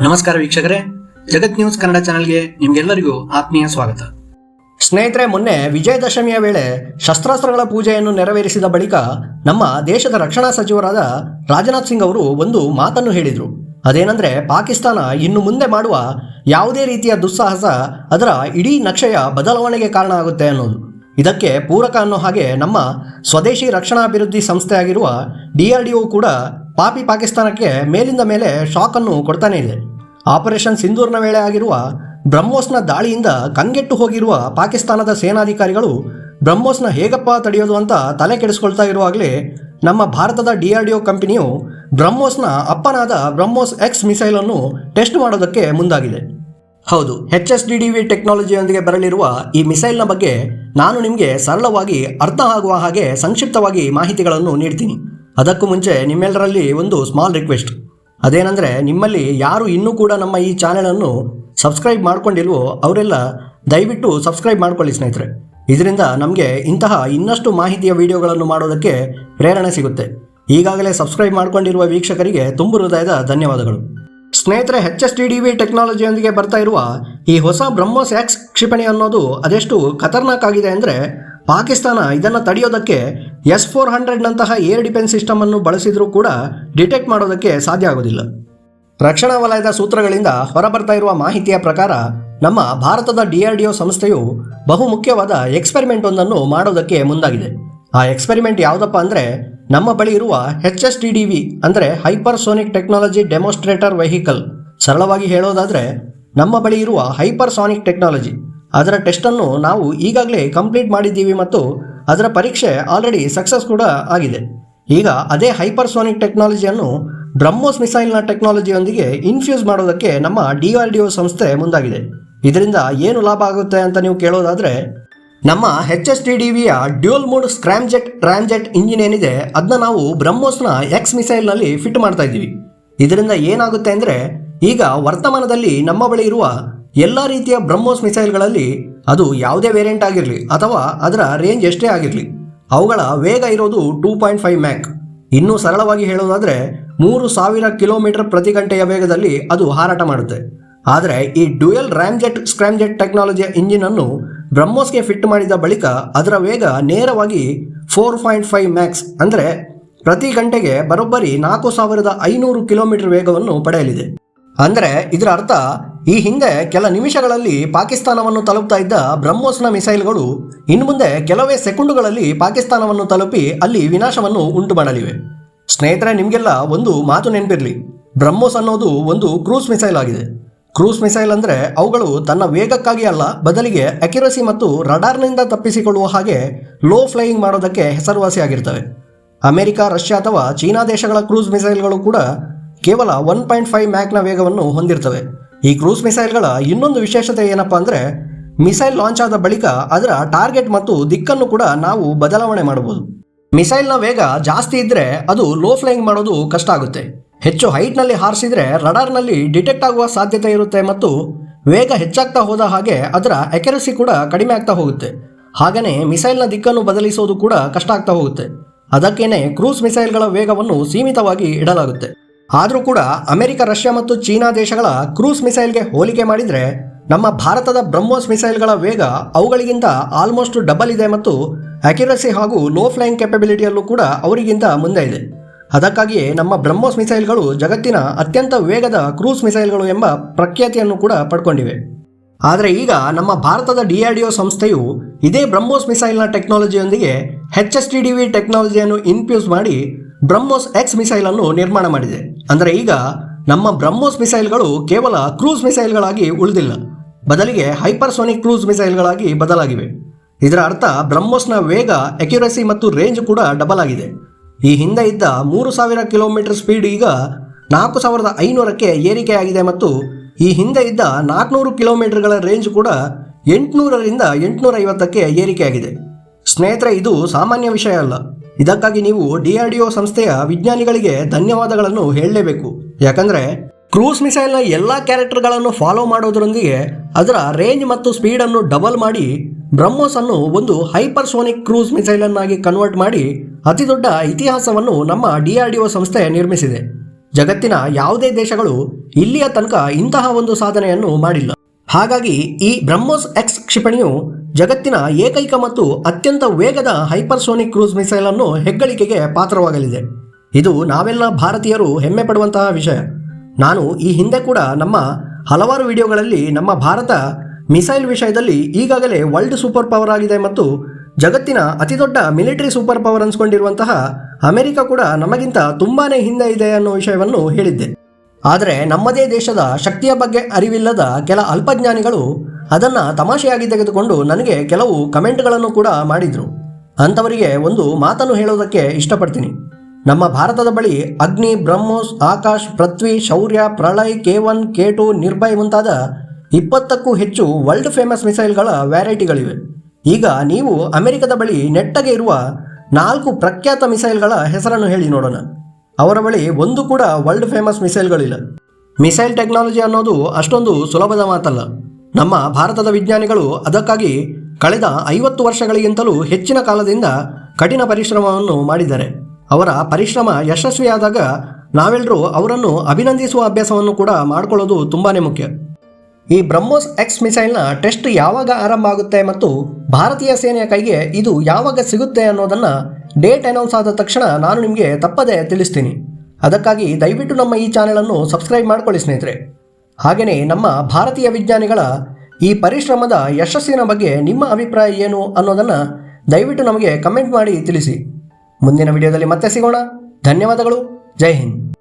ನಮಸ್ಕಾರ ವೀಕ್ಷಕರೇ. ಜಗತ್ ನ್ಯೂಸ್ ಕನ್ನಡ ಚಾನೆಲ್ಗೆ ನಿಮ್ಗೆಲ್ಲರಿಗೂ ಆತ್ಮೀಯ ಸ್ವಾಗತ. ಸ್ನೇಹಿತರೆ, ಮೊನ್ನೆ ವಿಜಯದಶಮಿಯ ವೇಳೆ ಶಸ್ತ್ರಾಸ್ತ್ರಗಳ ಪೂಜೆಯನ್ನು ನೆರವೇರಿಸಿದ ಬಳಿಕ ನಮ್ಮ ದೇಶದ ರಕ್ಷಣಾ ಸಚಿವರಾದ ರಾಜನಾಥ್ ಸಿಂಗ್ ಅವರು ಒಂದು ಮಾತನ್ನು ಹೇಳಿದರು. ಅದೇನೆಂದರೆ, ಪಾಕಿಸ್ತಾನ ಇನ್ನು ಮುಂದೆ ಮಾಡುವ ಯಾವುದೇ ರೀತಿಯ ದುಸ್ಸಾಹಸ ಅದರ ಇಡೀ ನಕ್ಷೆಯ ಬದಲಾವಣೆಗೆ ಕಾರಣ ಆಗುತ್ತೆ ಅನ್ನೋದು. ಇದಕ್ಕೆ ಪೂರಕ ಅನ್ನೋ ಹಾಗೆ ನಮ್ಮ ಸ್ವದೇಶಿ ರಕ್ಷಣಾಭಿವೃದ್ಧಿ ಸಂಸ್ಥೆಯಾಗಿರುವ ಡಿ ಕೂಡ ಪಾಪಿ ಪಾಕಿಸ್ತಾನಕ್ಕೆ ಮೇಲಿಂದ ಮೇಲೆ ಶಾಕ್ ಅನ್ನು ಕೊಡ್ತಾನೆ ಇದೆ. ಆಪರೇಷನ್ ಸಿಂಧೂರ್ನ ವೇಳೆ ಆಗಿರುವ ಬ್ರಹ್ಮೋಸ್ನ ದಾಳಿಯಿಂದ ಕಂಗೆಟ್ಟು ಹೋಗಿರುವ ಪಾಕಿಸ್ತಾನದ ಸೇನಾಧಿಕಾರಿಗಳು ಬ್ರಹ್ಮೋಸ್ನ ಹೇಗಪ್ಪ ತಡೆಯೋದು ಅಂತ ತಲೆ ಕೆಡಿಸ್ಕೊಳ್ತಾ ಇರುವಾಗಲೇ ನಮ್ಮ ಭಾರತದ ಡಿ ಆರ್ ಡಿ ಒ ಕಂಪನಿಯು ಬ್ರಹ್ಮೋಸ್ನ ಅಪ್ಪನಾದ ಬ್ರಹ್ಮೋಸ್ ಎಕ್ಸ್ ಮಿಸೈಲನ್ನು ಟೆಸ್ಟ್ ಮಾಡೋದಕ್ಕೆ ಮುಂದಾಗಿದೆ. ಹೌದು, H S D D V ಟೆಕ್ನಾಲಜಿಯೊಂದಿಗೆ ಬರಲಿರುವ ಈ ಮಿಸೈಲ್ನ ಬಗ್ಗೆ ನಾನು ನಿಮಗೆ ಸರಳವಾಗಿ ಅರ್ಥ ಆಗುವ ಹಾಗೆ ಸಂಕ್ಷಿಪ್ತವಾಗಿ ಮಾಹಿತಿಗಳನ್ನು ನೀಡ್ತೀನಿ. ಅದಕ್ಕೂ ಮುಂಚೆ ನಿಮ್ಮೆಲ್ಲರಲ್ಲಿ ಒಂದು ಸ್ಮಾಲ್ ರಿಕ್ವೆಸ್ಟ್ ಅದೇನೆಂದರೆ, ನಿಮ್ಮಲ್ಲಿ ಯಾರು ಇನ್ನೂ ಕೂಡ ನಮ್ಮ ಈ ಚಾನೆಲನ್ನು ಸಬ್ಸ್ಕ್ರೈಬ್ ಮಾಡ್ಕೊಂಡಿಲ್ವೋ ಅವರೆಲ್ಲ ದಯವಿಟ್ಟು ಸಬ್ಸ್ಕ್ರೈಬ್ ಮಾಡ್ಕೊಳ್ಳಿ ಸ್ನೇಹಿತರೆ. ಇದರಿಂದ ನಮಗೆ ಇಂತಹ ಇನ್ನಷ್ಟು ಮಾಹಿತಿಯ ವಿಡಿಯೋಗಳನ್ನು ಮಾಡೋದಕ್ಕೆ ಪ್ರೇರಣೆ ಸಿಗುತ್ತೆ. ಈಗಾಗಲೇ ಸಬ್ಸ್ಕ್ರೈಬ್ ಮಾಡ್ಕೊಂಡಿರುವ ವೀಕ್ಷಕರಿಗೆ ತುಂಬು ಹೃದಯದ ಧನ್ಯವಾದಗಳು. ಸ್ನೇಹಿತರೆ H S T D V ಟೆಕ್ನಾಲಜಿಯೊಂದಿಗೆ ಬರ್ತಾ ಇರುವ ಈ ಹೊಸ ಬ್ರಹ್ಮೋಸ್ ಎಕ್ಸ್ ಕ್ಷಿಪಣಿ ಅನ್ನೋದು ಅದೆಷ್ಟು ಖತರ್ನಾಕ್ ಆಗಿದೆ ಅಂದರೆ ಪಾಕಿಸ್ತಾನ ಇದನ್ನು ತಡೆಯೋದಕ್ಕೆ ಎಸ್ ಫೋರ್ ಹಂಡ್ರೆಡ್ನಂತಹ ಏರ್ ಡಿಫೆನ್ಸ್ ಸಿಸ್ಟಮ್ ಅನ್ನು ಬಳಸಿದರೂ ಕೂಡ ಡಿಟೆಕ್ಟ್ ಮಾಡೋದಕ್ಕೆ ಸಾಧ್ಯ ಆಗೋದಿಲ್ಲ. ರಕ್ಷಣಾ ವಲಯದ ಸೂತ್ರಗಳಿಂದ ಹೊರಬರ್ತಾ ಇರುವ ಮಾಹಿತಿಯ ಪ್ರಕಾರ ನಮ್ಮ ಭಾರತದ ಡಿಆರ್ಡಿಒ ಸಂಸ್ಥೆಯು ಬಹು ಮುಖ್ಯವಾದ ಎಕ್ಸ್ಪೆರಿಮೆಂಟ್ ಒಂದನ್ನು ಮಾಡೋದಕ್ಕೆ ಮುಂದಾಗಿದೆ. ಆ ಎಕ್ಸ್ಪೆರಿಮೆಂಟ್ ಯಾವುದಪ್ಪ ಅಂದರೆ ನಮ್ಮ ಬಳಿ ಇರುವ H S T D V ಅಂದರೆ ಹೈಪರ್ಸೋನಿಕ್ ಟೆಕ್ನಾಲಜಿ ಡೆಮೋಸ್ಟ್ರೇಟರ್ ವೆಹಿಕಲ್. ಸರಳವಾಗಿ ಹೇಳೋದಾದರೆ ನಮ್ಮ ಬಳಿ ಇರುವ ಹೈಪರ್ಸೋನಿಕ್ ಟೆಕ್ನಾಲಜಿ. ಅದರ ಟೆಸ್ಟನ್ನು ನಾವು ಈಗಾಗಲೇ ಕಂಪ್ಲೀಟ್ ಮಾಡಿದ್ದೀವಿ ಮತ್ತು ಅದರ ಪರೀಕ್ಷೆ ಆಲ್ರೆಡಿ ಸಕ್ಸಸ್ ಕೂಡ ಆಗಿದೆ. ಈಗ ಅದೇ ಹೈಪರ್ಸೋನಿಕ್ ಟೆಕ್ನಾಲಜಿಯನ್ನು ಬ್ರಹ್ಮೋಸ್ ಮಿಸೈಲ್ನ ಟೆಕ್ನಾಲಜಿಯೊಂದಿಗೆ ಇನ್ಫ್ಯೂಸ್ ಮಾಡೋದಕ್ಕೆ ನಮ್ಮ ಡಿ ಆರ್ ಡಿ ಒ ಸಂಸ್ಥೆ ಮುಂದಾಗಿದೆ. ಇದರಿಂದ ಏನು ಲಾಭ ಆಗುತ್ತೆ ಅಂತ ನೀವು ಕೇಳೋದಾದರೆ, ನಮ್ಮ H S T D ವಿಯ dual mode scramjet, ramjet engine ಏನಿದೆ ಅದನ್ನ ನಾವು ಬ್ರಹ್ಮೋಸ್ನ ಎಕ್ಸ್ ಮಿಸೈಲ್ನಲ್ಲಿ ಫಿಟ್ ಮಾಡ್ತಾ ಇದ್ದೀವಿ. ಇದರಿಂದ ಏನಾಗುತ್ತೆ ಅಂದರೆ, ಈಗ ವರ್ತಮಾನದಲ್ಲಿ ನಮ್ಮ ಬಳಿ ಇರುವ ಎಲ್ಲ ರೀತಿಯ ಬ್ರಹ್ಮೋಸ್ ಮಿಸೈಲ್ಗಳಲ್ಲಿ ಅದು ಯಾವುದೇ ವೇರಿಯಂಟ್ ಆಗಿರಲಿ ಅಥವಾ ಅದರ ರೇಂಜ್ ಎಷ್ಟೇ ಆಗಿರಲಿ, ಅವುಗಳ ವೇಗ ಇರೋದು ಟೂ ಪಾಯಿಂಟ್ ಫೈವ್ ಮ್ಯಾಕ್. ಇನ್ನೂ ಸರಳವಾಗಿ ಹೇಳೋದಾದರೆ, ಮೂರು ಸಾವಿರ ಕಿಲೋಮೀಟರ್ ಪ್ರತಿ ಗಂಟೆಯ ವೇಗದಲ್ಲಿ ಅದು ಹಾರಾಟ ಮಾಡುತ್ತೆ. ಆದರೆ ಈ ಡ್ಯೂಯಲ್ ರ್ಯಾಮ್ಜೆಟ್ ಸ್ಕ್ರಾಮ್ಜೆಟ್ ಟೆಕ್ನಾಲಜಿಯ ಇಂಜಿನ್ ಅನ್ನು ಬ್ರಹ್ಮೋಸ್ಗೆ ಫಿಟ್ ಮಾಡಿದ ಬಳಿಕ ಅದರ ವೇಗ ನೇರವಾಗಿ ಫೋರ್ ಪಾಯಿಂಟ್ ಫೈವ್ ಮ್ಯಾಕ್ಸ್ ಅಂದರೆ ಪ್ರತಿ ಗಂಟೆಗೆ ಬರೋಬ್ಬರಿ ನಾಲ್ಕು ಸಾವಿರದ ಐನೂರು ಕಿಲೋಮೀಟರ್ ವೇಗವನ್ನು ಪಡೆಯಲಿದೆ. ಅಂದರೆ ಇದರ ಅರ್ಥ ಈ ಹಿಂದೆ ಕೆಲ ನಿಮಿಷಗಳಲ್ಲಿ ಪಾಕಿಸ್ತಾನವನ್ನು ತಲುಪ್ತಾ ಇದ್ದ ಬ್ರಹ್ಮೋಸ್ನ ಮಿಸೈಲ್ಗಳು ಇನ್ನು ಮುಂದೆ ಕೆಲವೇ ಸೆಕೆಂಡುಗಳಲ್ಲಿ ಪಾಕಿಸ್ತಾನವನ್ನು ತಲುಪಿ ಅಲ್ಲಿ ವಿನಾಶವನ್ನು ಉಂಟು ಮಾಡಲಿವೆ. ಸ್ನೇಹಿತರೆ, ನಿಮಗೆಲ್ಲ ಒಂದು ಮಾತು ನೆನಪಿರಲಿ. ಬ್ರಹ್ಮೋಸ್ ಅನ್ನೋದು ಒಂದು ಕ್ರೂಸ್ ಮಿಸೈಲ್ ಆಗಿದೆ. ಕ್ರೂಸ್ ಮಿಸೈಲ್ ಅಂದರೆ ಅವುಗಳು ತನ್ನ ವೇಗಕ್ಕಾಗಿ ಅಲ್ಲ, ಬದಲಿಗೆ ಅಕ್ಯುರಸಿ ಮತ್ತು ರಡಾರ್ನಿಂದ ತಪ್ಪಿಸಿಕೊಳ್ಳುವ ಹಾಗೆ ಲೋ ಫ್ಲೈಯಿಂಗ್ ಮಾಡೋದಕ್ಕೆ ಹೆಸರುವಾಸಿಯಾಗಿರ್ತವೆ ಅಮೆರಿಕ, ರಷ್ಯಾ ಅಥವಾ ಚೀನಾ ದೇಶಗಳ ಕ್ರೂಸ್ ಮಿಸೈಲ್ಗಳು ಕೂಡ ಕೇವಲ ಒನ್ ಪಾಯಿಂಟ್ ಫೈವ್ ಮ್ಯಾಕ್ನ ವೇಗವನ್ನು ಹೊಂದಿರ್ತವೆ. ಈ ಕ್ರೂಸ್ ಮಿಸೈಲ್ಗಳ ಇನ್ನೊಂದು ವಿಶೇಷತೆ ಏನಪ್ಪ ಅಂದರೆ, ಮಿಸೈಲ್ ಲಾಂಚ್ ಆದ ಬಳಿಕ ಅದರ ಟಾರ್ಗೆಟ್ ಮತ್ತು ದಿಕ್ಕನ್ನು ಕೂಡ ನಾವು ಬದಲಾವಣೆ ಮಾಡಬಹುದು. ಮಿಸೈಲ್ನ ವೇಗ ಜಾಸ್ತಿ ಇದ್ದರೆ ಅದು ಲೋ ಫ್ಲೈಯಿಂಗ್ ಮಾಡೋದು ಕಷ್ಟ ಆಗುತ್ತೆ. ಹೆಚ್ಚು ಹೈಟ್ನಲ್ಲಿ ಹಾರಿಸಿದರೆ ರಡಾರ್ನಲ್ಲಿ ಡಿಟೆಕ್ಟ್ ಆಗುವ ಸಾಧ್ಯತೆ ಇರುತ್ತೆ ಮತ್ತು ವೇಗ ಹೆಚ್ಚಾಗ್ತಾ ಹೋದ ಹಾಗೆ ಅದರ ಎಕ್ಯುರಸಿ ಕೂಡ ಕಡಿಮೆ ಆಗ್ತಾ ಹೋಗುತ್ತೆ. ಹಾಗೆಯೇ ಮಿಸೈಲ್ನ ದಿಕ್ಕನ್ನು ಬದಲಿಸೋದು ಕೂಡ ಕಷ್ಟ ಆಗ್ತಾ ಹೋಗುತ್ತೆ. ಅದಕ್ಕೇನೆ ಕ್ರೂಸ್ ಮಿಸೈಲ್ಗಳ ವೇಗವನ್ನು ಸೀಮಿತವಾಗಿ ಇಡಲಾಗುತ್ತೆ. ಆದರೂ ಕೂಡ ಅಮೆರಿಕ, ರಷ್ಯಾ ಮತ್ತು ಚೀನಾ ದೇಶಗಳ ಕ್ರೂಸ್ ಮಿಸೈಲ್ಗೆ ಹೋಲಿಕೆ ಮಾಡಿದರೆ ನಮ್ಮ ಭಾರತದ ಬ್ರಹ್ಮೋಸ್ ಮಿಸೈಲ್ಗಳ ವೇಗ ಅವುಗಳಿಗಿಂತ ಆಲ್ಮೋಸ್ಟ್ ಡಬಲ್ ಇದೆ ಮತ್ತು ಅಕ್ಯುರಸಿ ಹಾಗೂ ಲೋ ಫ್ಲೈಯಿಂಗ್ ಕೆಪಬಿಲಿಟಿಯಲ್ಲೂ ಕೂಡ ಅವರಿಗಿಂತ ಮುಂದೆ ಇದೆ. ಅದಕ್ಕಾಗಿಯೇ ನಮ್ಮ ಬ್ರಹ್ಮೋಸ್ ಮಿಸೈಲ್ಗಳು ಜಗತ್ತಿನ ಅತ್ಯಂತ ವೇಗದ ಕ್ರೂಸ್ ಮಿಸೈಲ್ಗಳು ಎಂಬ ಪ್ರಖ್ಯಾತಿಯನ್ನು ಕೂಡ ಪಡ್ಕೊಂಡಿವೆ. ಆದರೆ ಈಗ ನಮ್ಮ ಭಾರತದ ಡಿ ಆರ್ ಡಿ ಒ ಸಂಸ್ಥೆಯು ಇದೇ ಬ್ರಹ್ಮೋಸ್ ಮಿಸೈಲ್ನ ಟೆಕ್ನಾಲಜಿಯೊಂದಿಗೆ H S T D V ಟೆಕ್ನಾಲಜಿಯನ್ನು infuse ಮಾಡಿ ಬ್ರಹ್ಮೋಸ್ ಎಕ್ಸ್ ಮಿಸೈಲ್ ಅನ್ನು ನಿರ್ಮಾಣ ಮಾಡಿದೆ. ಅಂದರೆ ಈಗ ನಮ್ಮ ಬ್ರಹ್ಮೋಸ್ ಮಿಸೈಲ್ಗಳು ಕೇವಲ ಕ್ರೂಸ್ ಮಿಸೈಲ್ಗಳಾಗಿ ಉಳಿದಿಲ್ಲ. ಬದಲಿಗೆ ಹೈಪರ್ಸೋನಿಕ್ ಕ್ರೂಸ್ ಮಿಸೈಲ್ಗಳಾಗಿ ಬದಲಾಗಿವೆ. ಇದರ ಅರ್ಥ ಬ್ರಹ್ಮೋಸ್ನ ವೇಗ ಅಕ್ಯುರಸಿ ಮತ್ತು ರೇಂಜ್ ಕೂಡ ಡಬಲ್ ಆಗಿದೆ. ಈ ಹಿಂದೆ ಇದ್ದ ಮೂರು ಸಾವಿರ ಕಿಲೋಮೀಟರ್ ಸ್ಪೀಡ್ ಈಗ ನಾಲ್ಕು ಸಾವಿರದ ಐನೂರಕ್ಕೆ ಏರಿಕೆಯಾಗಿದೆ ಮತ್ತು ಈ ಹಿಂದೆ ಇದ್ದ ನಾಲ್ಕುನೂರು ಕಿಲೋಮೀಟರ್ಗಳ ರೇಂಜ್ ಕೂಡ ಎಂಟುನೂರರಿಂದ ಎಂಟುನೂರ ಐವತ್ತಕ್ಕೆ ಏರಿಕೆಯಾಗಿದೆ. ಸ್ನೇಹಿತರೆ, ಇದು ಸಾಮಾನ್ಯ ವಿಷಯ ಅಲ್ಲ. ಇದಕ್ಕಾಗಿ ನೀವು ಡಿ ಆರ್ ಡಿ ಒ ಸಂಸ್ಥೆಯ ವಿಜ್ಞಾನಿಗಳಿಗೆ ಧನ್ಯವಾದಗಳನ್ನು ಹೇಳಲೇಬೇಕು. ಯಾಕಂದರೆ ಕ್ರೂಸ್ ಮಿಸೈಲ್ನ ಎಲ್ಲ ಕ್ಯಾರೆಕ್ಟರ್ಗಳನ್ನು ಫಾಲೋ ಮಾಡೋದರೊಂದಿಗೆ ಅದರ ರೇಂಜ್ ಮತ್ತು ಸ್ಪೀಡನ್ನು ಡಬಲ್ ಮಾಡಿ ಬ್ರಹ್ಮೋಸ್ ಅನ್ನು ಒಂದು ಹೈಪರ್ಸೋನಿಕ್ ಕ್ರೂಸ್ ಮಿಸೈಲನ್ನಾಗಿ ಕನ್ವರ್ಟ್ ಮಾಡಿ ಅತಿದೊಡ್ಡ ಇತಿಹಾಸವನ್ನು ನಮ್ಮ ಡಿ ಆರ್ ಡಿ ಒ ಸಂಸ್ಥೆ ನಿರ್ಮಿಸಿದೆ. ಜಗತ್ತಿನ ಯಾವುದೇ ದೇಶಗಳು ಇಲ್ಲಿಯ ತನಕ ಇಂತಹ ಒಂದು ಸಾಧನೆಯನ್ನು ಮಾಡಿಲ್ಲ. ಹಾಗಾಗಿ ಈ ಬ್ರಹ್ಮೋಸ್ ಎಕ್ಸ್ ಕ್ಷಿಪಣಿಯು ಜಗತ್ತಿನ ಏಕೈಕ ಮತ್ತು ಅತ್ಯಂತ ವೇಗದ ಹೈಪರ್ಸೋನಿಕ್ ಕ್ರೂಸ್ ಮಿಸೈಲ್ ಅನ್ನು ಹೆಗ್ಗಳಿಕೆಗೆ ಪಾತ್ರವಾಗಲಿದೆ. ಇದು ನಾವೆಲ್ಲ ಭಾರತೀಯರು ಹೆಮ್ಮೆ ಪಡುವಂತಹ ವಿಷಯ. ನಾನು ಈ ಹಿಂದೆ ಕೂಡ ನಮ್ಮ ಹಲವಾರು ವಿಡಿಯೋಗಳಲ್ಲಿ ನಮ್ಮ ಭಾರತ ಮಿಸೈಲ್ ವಿಷಯದಲ್ಲಿ ಈಗಾಗಲೇ ವರ್ಲ್ಡ್ ಸೂಪರ್ ಪವರ್ ಆಗಿದೆ ಮತ್ತು ಜಗತ್ತಿನ ಅತಿದೊಡ್ಡ ಮಿಲಿಟರಿ ಸೂಪರ್ ಪವರ್ ಅನ್ಸ್ಕೊಂಡಿರುವಂತಹ ಅಮೆರಿಕ ಕೂಡ ನಮಗಿಂತ ತುಂಬಾನೇ ಹಿಂದೆ ಇದೆ ಅನ್ನೋ ವಿಷಯವನ್ನು ಹೇಳಿದ್ದೆ. ಆದರೆ ನಮ್ಮದೇ ದೇಶದ ಶಕ್ತಿಯ ಬಗ್ಗೆ ಅರಿವಿಲ್ಲದ ಕೆಲ ಅಲ್ಪಜ್ಞಾನಿಗಳು ಅದನ್ನು ತಮಾಷೆಯಾಗಿ ತೆಗೆದುಕೊಂಡು ನನಗೆ ಕೆಲವು ಕಮೆಂಟ್ಗಳನ್ನು ಕೂಡ ಮಾಡಿದರು. ಅಂಥವರಿಗೆ ಒಂದು ಮಾತನ್ನು ಹೇಳೋದಕ್ಕೆ ಇಷ್ಟಪಡ್ತೀನಿ. ನಮ್ಮ ಭಾರತದ ಬಳಿ Agni, BrahMos, Akash, Prithvi, Shaurya, Pralay, K one, K two, Nirbhay ಮುಂತಾದ ಇಪ್ಪತ್ತಕ್ಕೂ ಹೆಚ್ಚು ವರ್ಲ್ಡ್ ಫೇಮಸ್ ಮಿಸೈಲ್ಗಳ ವ್ಯಾರೈಟಿಗಳಿವೆ ಈಗ ನೀವು ಅಮೆರಿಕದ ಬಳಿ ನೆಟ್ಟಗೆ ಇರುವ ನಾಲ್ಕು ಪ್ರಖ್ಯಾತ ಮಿಸೈಲ್ಗಳ ಹೆಸರನ್ನು ಹೇಳಿ ನೋಡೋಣ. ಅವರ ಬಳಿ ಒಂದು ಕೂಡ ವರ್ಲ್ಡ್ ಫೇಮಸ್ ಮಿಸೈಲ್ಗಳಿಲ್ಲ. ಮಿಸೈಲ್ ಟೆಕ್ನಾಲಜಿ ಅನ್ನೋದು ಅಷ್ಟೊಂದು ಸುಲಭದ ಮಾತಲ್ಲ. ನಮ್ಮ ಭಾರತದ ವಿಜ್ಞಾನಿಗಳು ಅದಕ್ಕಾಗಿ ಕಳೆದ ಐವತ್ತು ವರ್ಷಗಳಿಗಿಂತಲೂ ಹೆಚ್ಚಿನ ಕಾಲದಿಂದ ಕಠಿಣ ಪರಿಶ್ರಮವನ್ನು ಮಾಡಿದ್ದಾರೆ. ಅವರ ಪರಿಶ್ರಮ ಯಶಸ್ವಿಯಾದಾಗ ನಾವೆಲ್ಲರೂ ಅವರನ್ನು ಅಭಿನಂದಿಸುವ ಅಭ್ಯಾಸವನ್ನು ಕೂಡ ಮಾಡಿಕೊಳ್ಳೋದು ತುಂಬಾನೇ ಮುಖ್ಯ. ಈ ಬ್ರಹ್ಮೋಸ್ ಎಕ್ಸ್ ಮಿಸೈಲ್ನ ಟೆಸ್ಟ್ ಯಾವಾಗ ಆರಂಭ ಆಗುತ್ತೆ ಮತ್ತು ಭಾರತೀಯ ಸೇನೆಯ ಕೈಗೆ ಇದು ಯಾವಾಗ ಸಿಗುತ್ತೆ ಅನ್ನೋದನ್ನು ಡೇಟ್ ಅನೌನ್ಸ್ ಆದ ತಕ್ಷಣ ನಾನು ನಿಮಗೆ ತಪ್ಪದೇ ತಿಳಿಸ್ತೀನಿ. ಅದಕ್ಕಾಗಿ ದಯವಿಟ್ಟು ನಮ್ಮ ಈ ಚಾನೆಲನ್ನು ಸಬ್ಸ್ಕ್ರೈಬ್ ಮಾಡ್ಕೊಳ್ಳಿ ಸ್ನೇಹಿತರೆ. ಹಾಗೆಯೇ ನಮ್ಮ ಭಾರತೀಯ ವಿಜ್ಞಾನಿಗಳ ಈ ಪರಿಶ್ರಮದ ಯಶಸ್ಸಿನ ಬಗ್ಗೆ ನಿಮ್ಮ ಅಭಿಪ್ರಾಯ ಏನು ಅನ್ನೋದನ್ನು ದಯವಿಟ್ಟು ನಮಗೆ ಕಮೆಂಟ್ ಮಾಡಿ ತಿಳಿಸಿ. ಮುಂದಿನ ವಿಡಿಯೋದಲ್ಲಿ ಮತ್ತೆ ಸಿಗೋಣ. ಧನ್ಯವಾದಗಳು. ಜೈ ಹಿಂದ್.